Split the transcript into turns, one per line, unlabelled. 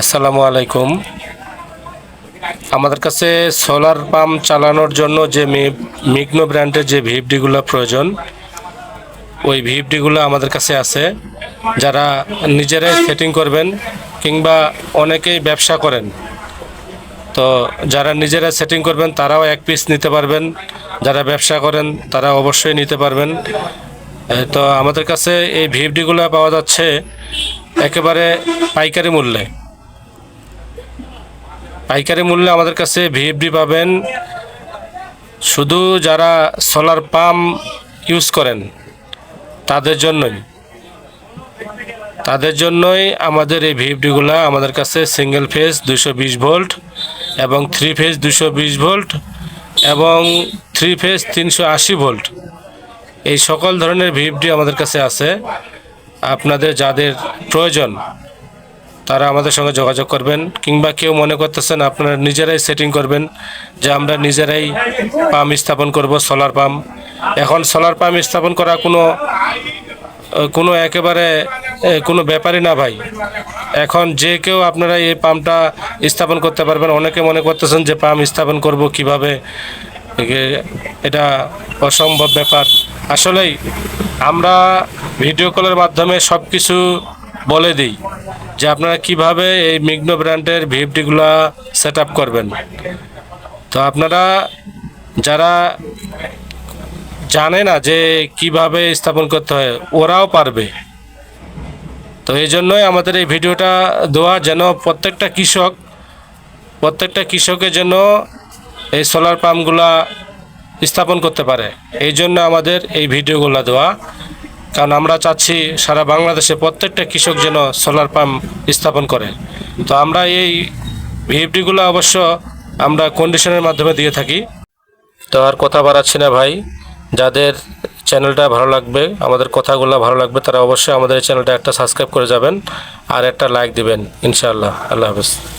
আসসালামু আলাইকুম। আমাদের কাছে সোলার পাম্প চালানোর জন্য যে মিগনো ব্র্যান্ডের যে ভিএফডিগুলো প্রয়োজন, ওই ভিএফডিগুলো আমাদের কাছে আছে। যারা নিজেরাই সেটিং করবেন কিংবা অনেকেই ব্যবসা করেন, তো যারা নিজেরা সেটিং করবেন তারাও এক পিস নিতে পারবেন। যারা ব্যবসা করেন তারা অবশ্যই নিতে পারবেন। তো আমাদের কাছে এই ভিএফডিগুলো পাওয়া যাচ্ছে একেবারে পাইকারি মূল্যে। পাইকারি মূল্যে আমাদের কাছে ভিএফডি পাবেন। শুধু যারা সোলার পাম্প ইউজ করেন, তাদের জন্যই। তাদের জন্যই আমাদের এই ভিএফডিগুলো আমাদের কাছে সিঙ্গেল ফেজ দুশো বিশ ভোল্ট এবং থ্রি ফেজ দুশো বিশ ভোল্ট এবং থ্রি ফেজ তিনশো আশি ভোল্ট। এই সকল ধরনের ভিএফডি আমাদের কাছে আছে। আপনাদের যাদের প্রয়োজন তারা আমাদের সঙ্গে যোগাযোগ করবেন, কিংবা কেউ মনে করতেছেন আপনারা নিজেরাই সেটিং করবেন যে আমরা নিজেরাই পাম্প স্থাপন করব সোলার পাম্প এখন সোলার পাম্প স্থাপন করা কোনো কোনো একেবারে কোনো ব্যাপারই না ভাই। এখন যে কেউ আপনারা এই পাম্পটা স্থাপন করতে পারবেন, অনেকে মনে করতেছেন যে পাম্প স্থাপন করব কীভাবে এটা অসম্ভব ব্যাপার। আসলেই আমরা ভিডিও কলের মাধ্যমে সব কিছু বলে দিই। যে আপনারা কীভাবে এই মিগনো ব্র্যান্ডের ভিএফডিগুলা সেট আপ করবেন। তো আপনারা যারা জানে না যে কীভাবে স্থাপন করতে হয়, ওরাও পারবে। তো এই জন্যই আমাদের এই ভিডিওটা দেওয়া যেন প্রত্যেকটা কৃষক, প্রত্যেকটা কৃষকের জন্য এই সোলার পাম্পগুলা স্থাপন করতে পারে। এই জন্য আমাদের এই ভিডিওগুলো দেওয়া। কারণ আমরা চাচ্ছি সারা বাংলাদেশে প্রত্যেকটা কৃষক যেন সোলার পাম্প স্থাপন করে। তো আমরা এই ভিএফডিগুলো অবশ্য আমরা কন্ডিশনের মাধ্যমে দিয়ে থাকি। তো আর কথা বাড়াচ্ছি না ভাই। যাদের চ্যানেলটা ভালো লাগবে, আমাদের কথাগুলো ভালো লাগবে, তারা অবশ্যই আমাদের এই চ্যানেলটা একটা সাবস্ক্রাইব করে যাবেন আর একটা লাইক দিবেন। ইনশাআল্লাহ। আল্লাহ হাফেজ।